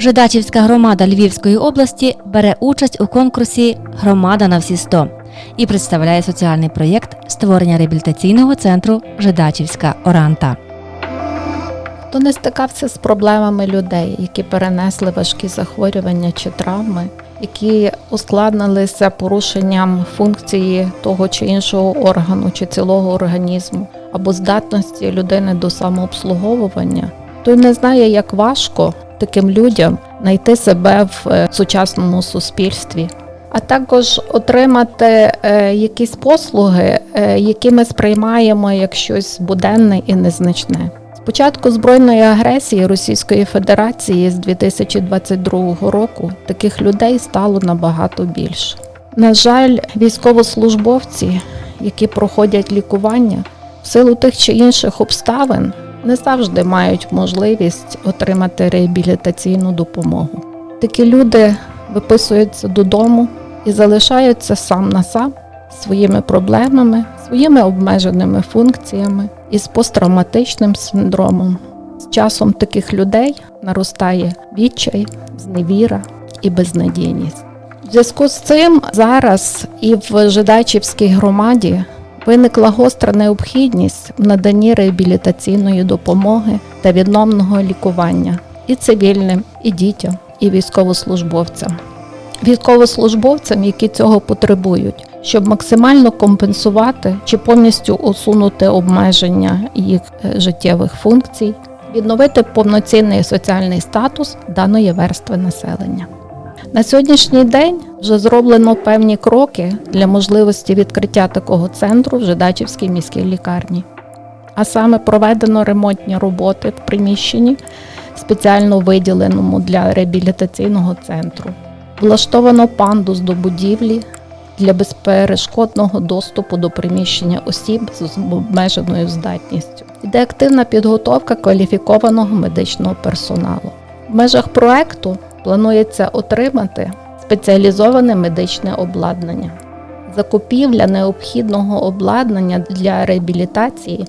Жидачівська громада Львівської області бере участь у конкурсі Громада на всі 100 і представляє соціальний проєкт створення реабілітаційного центру Жидачівська Оранта. Хто не стикався з проблемами людей, які перенесли важкі захворювання чи травми, які ускладнилися порушенням функції того чи іншого органу чи цілого організму, або здатності людини до самообслуговування, той не знає, як важко таким людям знайти себе в е, сучасному суспільстві. А також отримати е, якісь послуги, е, які ми сприймаємо як щось буденне і незначне. З початку збройної агресії Російської Федерації з 2022 року таких людей стало набагато більше. На жаль, військовослужбовці, які проходять лікування, в силу тих чи інших обставин не завжди мають можливість отримати реабілітаційну допомогу. Такі люди виписуються додому і залишаються сам на сам своїми проблемами, своїми обмеженими функціями і з посттравматичним синдромом. З часом таких людей наростає відчай, зневіра і безнадійність. В зв'язку з цим зараз і в Жидачівській громаді виникла гостра необхідність в наданні реабілітаційної допомоги та відновного лікування і цивільним, і дітям, і військовослужбовцям. Військовослужбовцям, які цього потребують, щоб максимально компенсувати чи повністю усунути обмеження їх е, життєвих функцій, відновити повноцінний соціальний статус даної верстви населення. На сьогоднішній день вже зроблено певні кроки для можливості відкриття такого центру в Жидачівській міській лікарні. А саме проведено ремонтні роботи в приміщенні, спеціально виділеному для реабілітаційного центру. Влаштовано пандус до будівлі для безперешкодного доступу до приміщення осіб з обмеженою здатністю. Йде активна підготовка кваліфікованого медичного персоналу. В межах проекту планується отримати спеціалізоване медичне обладнання. Закупівля необхідного обладнання для реабілітації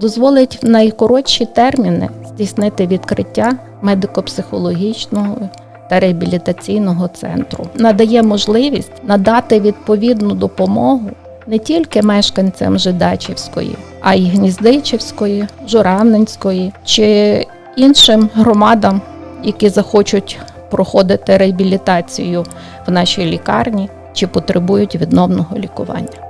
дозволить в найкоротші терміни здійснити відкриття медико-психологічного та реабілітаційного центру. Надає можливість надати відповідну допомогу не тільки мешканцям Жидачівської, а й Гніздичівської, Журавненської чи іншим громадам, які захочуть проходити реабілітацію в нашій лікарні чи потребують відновного лікування.